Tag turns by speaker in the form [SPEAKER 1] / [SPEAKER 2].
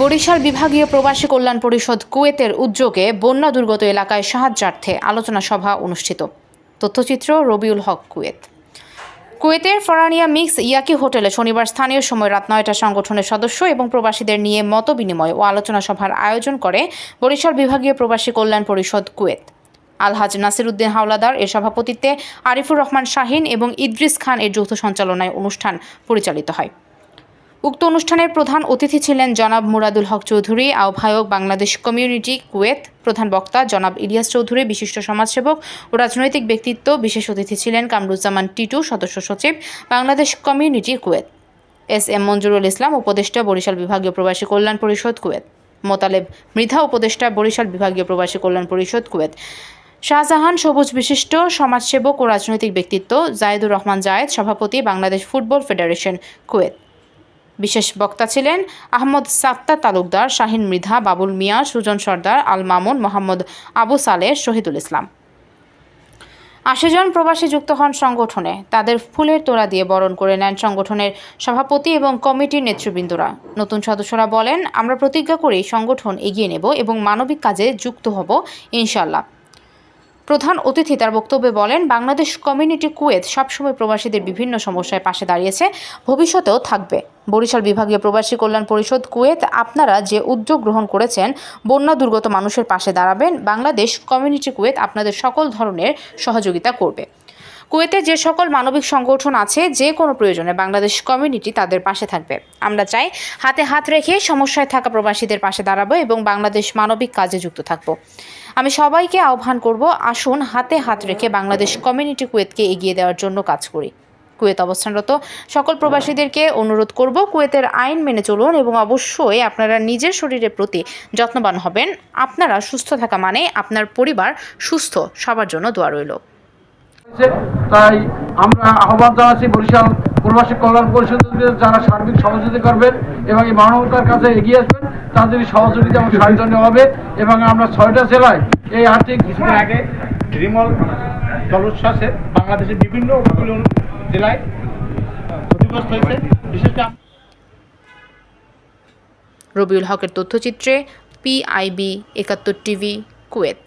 [SPEAKER 1] বরিশাল বিভাগীয় প্রবাসী কল্যাণ পরিষদ কুয়েতের উদ্যোগে বন্যা দুর্গত এলাকায় সাহায্যার্থে আলোচনা সভা অনুষ্ঠিত। তথ্যচিত্র রবিউল হক, কুয়েত। কুয়েতের ফরানিয়া মিক্স ইয়াকি হোটেলে শনিবার স্থানীয় সময় রাত নয়টা সংগঠনের সদস্য এবং প্রবাসীদের নিয়ে মত বিনিময় ও আলোচনা সভার আয়োজন করে বরিশাল বিভাগীয় প্রবাসী কল্যাণ পরিষদ কুয়েত। আলহাজ নাসির উদ্দিন হাওলাদার এর সভাপতিত্বে আরিফুর রহমান শাহিন এবং ইদ্রিস খান এর যৌথ সঞ্চালনায় অনুষ্ঠান পরিচালিত হয়। উক্ত অনুষ্ঠানের প্রধান অতিথি ছিলেন জনাব মুরাদুল হক চৌধুরী, আহ্বায়ক বাংলাদেশ কমিউনিটি কুয়েত প্রধান বক্তা জনাব ইলিয়াস চৌধুরী, বিশিষ্ট সমাজসেবক ও রাজনৈতিক ব্যক্তিত্ব, বিশেষ অতিথি ছিলেন কামরুজ্জামান টিটু, সদস্য সচিব Bangladesh community Kuwait. S M Manjurul Islam, উপদেষ্টা, বরিশাল বিভাগীয় প্রবাসী কল্যাণ পরিষদ কুয়েত। মোতালেব মৃধা, উপদেষ্টা, বরিশাল বিভাগীয় প্রবাসী কল্যাণ পরিষদ কুয়েত। শাহজাহান সবুজ বিশিষ্ট সমাজসেবক ও রাজনৈতিক ব্যক্তিত্ব, জায়েদুর রহমান জায়েদ, সভাপতি বাংলাদেশ ফুটবল ফেডারেশন কুয়েত। বিশেষ বক্তা ছিলেন আহমদ সাত্তার তালুকদার, শাহিন মৃধা, বাবুল মিয়া, সুজন সর্দার, আল মামুন, মোহাম্মদ আবু সালেহ, শহীদুল ইসলাম। আশি জন প্রবাসী যুক্ত হন সংগঠনে। তাদের ফুলের তোড়া দিয়ে বরণ করে নেন সংগঠনের সভাপতি এবং কমিটির নেতৃবৃন্দরা। নতুন সদস্যরা বলেন, আমরা প্রতিজ্ঞা করি সংগঠন এগিয়ে নেব এবং মানবিক কাজে যুক্ত হব ইনশাল্লাহ প্রধান অতিথি তার বক্তব্যে বলেন, বাংলাদেশ কমিউনিটি কুয়েত সবসময় প্রবাসীদের বিভিন্ন সমস্যায় পাশে দাঁড়িয়েছে, ভবিষ্যতেও থাকবে। বরিশাল বিভাগীয় প্রবাসী কল্যাণ পরিষদ কুয়েত, আপনারা যে উদ্যোগ গ্রহণ করেছেন, বন্যা দুর্গত মানুষের পাশে দাঁড়াবেন, বাংলাদেশ কমিউনিটি কুয়েত আপনাদের সকল ধরনের সহযোগিতা করবে। কুয়েতে যে সকল মানবিক সংগঠন আছে, যে কোনো প্রয়োজনে বাংলাদেশ কমিউনিটি তাদের পাশে থাকবে। আমরা চাই হাতে হাত রেখে সমস্যায় থাকা প্রবাসীদের পাশে দাঁড়াবো এবং বাংলাদেশ মানবিক কাজে যুক্ত থাকব। আমি সবাইকে আহ্বান করব, আসুন হাতে হাত রেখে বাংলাদেশ কমিউনিটি কুয়েতকে এগিয়ে দেওয়ার জন্য কাজ করি। কুয়েত অবস্থানরত সকল প্রবাসীদেরকে অনুরোধ করব, কুয়েতের আইন মেনে চলুন এবং অবশ্যই আপনারা নিজের শরীরের প্রতি যত্নবান হবেন। আপনারা সুস্থ থাকা মানে আপনার পরিবার সুস্থ, সবার জন্য দোয়া রইল।
[SPEAKER 2] তাই আমরা আহ্বান জানাচ্ছি বরিশাল প্রবাসী কল্যাণ পরিষদের যারা সার্বিক সহযোগিতা করবেন এবং এই মানবতার কাছে এগিয়ে আসবেন তাদের সহযোগিতা এবং সাহায্য নেওয়া হবে এবং আমরা ছয়টা জেলায় এই আর্থিক
[SPEAKER 3] কিছুদিন আগে রিমল জলোচ্ছ্বাসে বাংলাদেশের বিভিন্ন উপকূলীয় জেলায় ক্ষতিগ্রস্ত হয়েছে। বিশেষ করে
[SPEAKER 1] রবিউল হকের তথ্যচিত্রে পিআইবি একাত্তর টিভি কুয়েত।